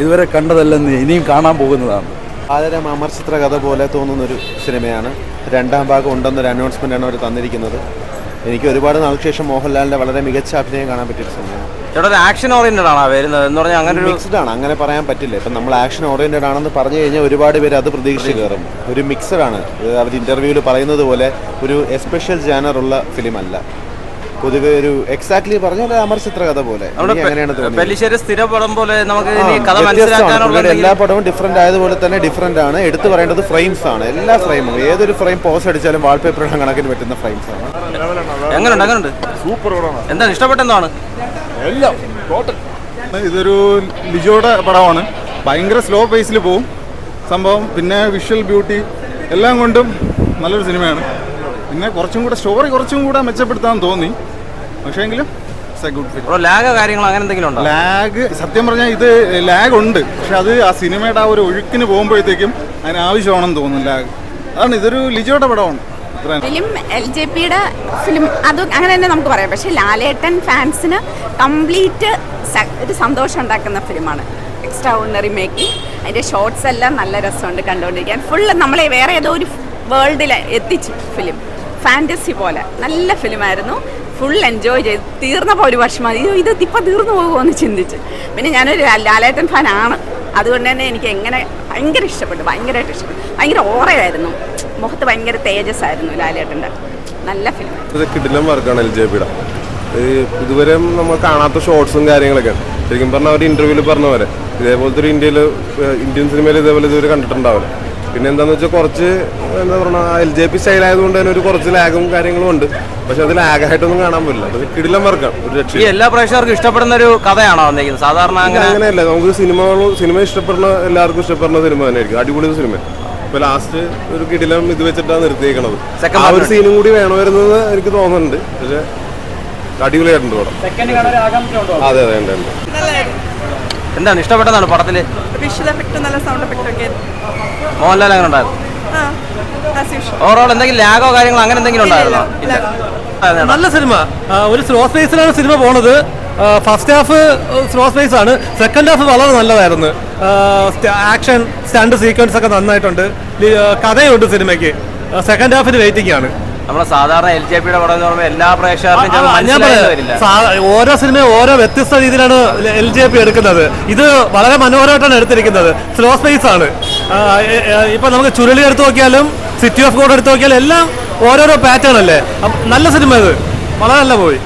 ഇതുവരെ കണ്ടതല്ലെന്ന് ഇനിയും കാണാൻ പോകുന്നതാണ്. ആദരം അമർചിത്ര കഥ പോലെ തോന്നുന്നൊരു സിനിമയാണ്. രണ്ടാം ഭാഗം ഉണ്ടെന്നൊരു അനൗൺസ്മെന്റാണ് ആണ് അവർ തന്നിരിക്കുന്നത്. എനിക്ക് ഒരുപാട് നാൾക്ക് ശേഷം മോഹൻലാലിന്റെ വളരെ മികച്ച അഭിനയം കാണാൻ പറ്റിയൊരു സിനിമയാണ്. ചേട്ടാ ഒരു ആക്ഷൻ ഓറിയന്റഡ് ആണ് വരുന്നത് എന്ന് പറഞ്ഞാൽ അങ്ങനെ ഒരു മിക്സ്ഡ് ആണ് അങ്ങനെ പറയാൻ പറ്റില്ല. ഇപ്പം നമ്മൾ ആക്ഷൻ ഓറിയന്റഡ് ആണെന്ന് പറഞ്ഞു കഴിഞ്ഞാൽ ഒരുപാട് പേര് അത് പ്രതീക്ഷിച്ച് കയറും. ഒരു മിക്സഡ് ആണ്. അവർ ഇന്റർവ്യൂവിൽ പറയുന്നത് പോലെ ഒരു എസ്പെഷ്യൽ ജാനറുള്ള ഉള്ള ഫിലിം അല്ല. പൊതുവെ ഒരു എക്സാക്ട്ലി പറഞ്ഞാൽ അമർചിത്ര കഥ പോലെ. പെല്ലിശ്ശേരി സ്ഥിരപടം പോലെ നമുക്ക് കഥ. മനസ്സിലാക്കാനുള്ള പുള്ളിയുടെ എല്ലാ പടവും ഡിഫറെന്റ് ആയതുപോലെ തന്നെ ഡിഫറെന്റ് ആണ്. എടുത്തു പറയേണ്ടത് ഫ്രെയിംസ് ആണ്. എല്ലാ ഫ്രെയിമും ഏതൊരു ഫ്രെയിം പോസ് അടിച്ചാലും വാൾപേപ്പർ ഇടാൻ കണക്കിന് പറ്റുന്ന ഫ്രെയിംസ് ആണ്. എങ്ങനെയുണ്ട് എങ്ങനെയുണ്ട് സൂപ്പർ എന്താണ് ഇഷ്ടപ്പെട്ടെന്താണ് എല്ലാം ടോട്ടൽ ഇതൊരു ലിജോയുടെ പടമാണ്. ഭയങ്കര സ്ലോ പേസിൽ പോവും. സംഭവം പിന്നെ വിഷ്വൽ ബ്യൂട്ടി എല്ലാം കൊണ്ടും നല്ലൊരു സിനിമയാണ് പിന്നെ കുറച്ചും കൂടെ സ്റ്റോറി കുറച്ചും കൂടെ മെച്ചപ്പെടുത്താൻ തോന്നി. പക്ഷേ എങ്കിലും ഗുഡ് ഫിലിം ബ്രോ ലാഗോ കാര്യങ്ങളോ അങ്ങനെ എന്തെങ്കിലും ഉണ്ടോ? ലാഗ് സത്യം പറഞ്ഞാൽ ഇത് ലാഗ് ഉണ്ട്. പക്ഷെ അത് ആ സിനിമയുടെ ആ ഒരു ഒഴുക്കിന് പോകുമ്പോഴത്തേക്കും അതിന് ആവശ്യമാണെന്ന് തോന്നുന്നു ലാഗ് അതാണ് ഇതൊരു ലിജോയുടെ പടമാണ്. ഫിലിം എൽ ജെ പിയുടെ ഫിലിം അത് അങ്ങനെ തന്നെ നമുക്ക് പറയാം. പക്ഷേ ലാലേട്ടൻ ഫാൻസിന് കംപ്ലീറ്റ് ഒരു സന്തോഷം ഉണ്ടാക്കുന്ന ഫിലിമാണ് എക്സ്ട്രാ ഓർഡിനറി മേക്കിംഗ് അതിന്റെ ഷോർട്സ് എല്ലാം നല്ല രസമുണ്ട് കണ്ടുകൊണ്ടിരിക്കാൻ. ഫുള്ള് നമ്മളെ വേറെ ഏതോ ഒരു വേൾഡിൽ എത്തിച്ചു ഫിലിം ഫാന്റസി പോലെ. നല്ല ഫിലിമായിരുന്നു. ഫുൾ എൻജോയ് ചെയ്ത് തീർന്നപ്പോൾ ഒരു വർഷം അയ്യോ ഇത് ഇപ്പം തീർന്നു പോകുമോ എന്ന് ചിന്തിച്ച്. പിന്നെ ഞാനൊരു ലാലേട്ടൻ ഫാനാണ് അതുകൊണ്ട് തന്നെ എനിക്ക് എങ്ങനെ ഭയങ്കര ഇഷ്ടപ്പെട്ടു. ഭയങ്കരമായിട്ട് ഇഷ്ടപ്പെട്ടു. ഭയങ്കര ഓറയായിരുന്നു. മുഖത്ത് ഭയങ്കര തേജസ് ആയിരുന്നു ലാലേട്ടന്റെ. നല്ല ഫിലിം കിടിലം വർക്കാണ് ഇതുവരെ നമ്മൾ കാണാത്ത ഷോർട്സും കാര്യങ്ങളൊക്കെ. ശരിക്കും പറഞ്ഞാൽ അവർ ഇന്റർവ്യൂവിൽ പറഞ്ഞ പോലെ. ഇതേപോലത്തെ ഒരു ഇന്ത്യയിൽ ഇന്ത്യൻ സിനിമയിൽ ഇതേപോലെ ഇതുവരെ കണ്ടിട്ടുണ്ടാവില്ല. പിന്നെ എന്താന്ന് വെച്ചാൽ കുറച്ച് എന്താ പറയുക എൽ ജെ പി സ്റ്റൈൽ ആയതുകൊണ്ട് തന്നെ ഒരു കുറച്ച് ലാഗും കാര്യങ്ങളും ഉണ്ട്. പക്ഷെ അത് ലാഗായിട്ടൊന്നും കാണാൻ പറ്റില്ല. അത് കിടിലം വർക്കാണ് ഒരു ഈ രക്ഷ എല്ലാ പ്രേക്ഷകർക്കും ഇഷ്ടപ്പെടുന്ന ഒരു കഥയാണോ വന്നിരിക്കുന്നത്? സാധാരണ അങ്ങനെ അങ്ങനെയല്ല. നമുക്ക് സിനിമകളും സിനിമ ഇഷ്ടപ്പെടുന്ന എല്ലാവർക്കും ഇഷ്ടപ്പെടുന്ന സിനിമ തന്നെയായിരിക്കും. അടിപൊളി സിനിമ ഇപ്പൊ ലാസ്റ്റ് ഒരു കിടിലം ഇത് വെച്ചിട്ടാണ് നിർത്തിയേക്കണത്. Second ആ ഒരു സീനും കൂടി വേണമായിരുന്നെന്ന് എനിക്ക് തോന്നുന്നുണ്ട്. പക്ഷെ അടിപൊളിയായിട്ടുണ്ട് പടം. അതെ അതെ ഉണ്ട് ഉണ്ട്. എന്താണ് ഇഷ്ടപ്പെട്ടതാണ് പടത്തിൽ? വിഷ്വൽ എഫക്റ്റ് നല്ല സൗണ്ട് എഫക്റ്റ് ഒക്കെ മോഹൻലാൽ അങ്ങനെ ഉണ്ടായിരുന്നു? ഓവറോൾ എന്തെങ്കിലും ലാഗോ കാര്യങ്ങളോ അങ്ങനെ എന്തെങ്കിലും ഉണ്ടായിരുന്നോ? നല്ല സിനിമ. ഒരു സ്ലോ സ്പേസിലാണ് സിനിമ പോണത്. ഫസ്റ്റ് ഹാഫ് സ്ലോ സ്പേസ് ആണ് സെക്കൻഡ് ഹാഫ് വളരെ നല്ലതായിരുന്നു. ആക്ഷൻ സ്റ്റണ്ട് സീക്വൻസ് ഒക്കെ നന്നായിട്ടുണ്ട് കഥയുണ്ട് സിനിമയ്ക്ക്. സെക്കൻഡ് ഹാഫിന് വെയിറ്റിംഗ് ആണ്. നമ്മളെ സാധാരണ എൽ ജെ പിയുടെ പടം എന്ന് പറയുമ്പോൾ എല്ലാ പ്രേക്ഷകർക്കും ഓരോ സിനിമയും ഓരോ വ്യത്യസ്ത രീതിയിലാണ് എൽ ജെ പി എടുക്കുന്നത്. ഇത് വളരെ മനോഹരമായിട്ടാണ് എടുത്തിരിക്കുന്നത്. സ്ലോ സ്പേസ് ആണ്. ഇപ്പൊ നമുക്ക് ചുരുളി എടുത്തു നോക്കിയാലും സിറ്റി ഓഫ് ഗോഡ് എടുത്തു നോക്കിയാലും എല്ലാം ഓരോരോ പാറ്റേൺ അല്ലേ? നല്ല സിനിമ ഇത്. വളരെ നല്ല പോയി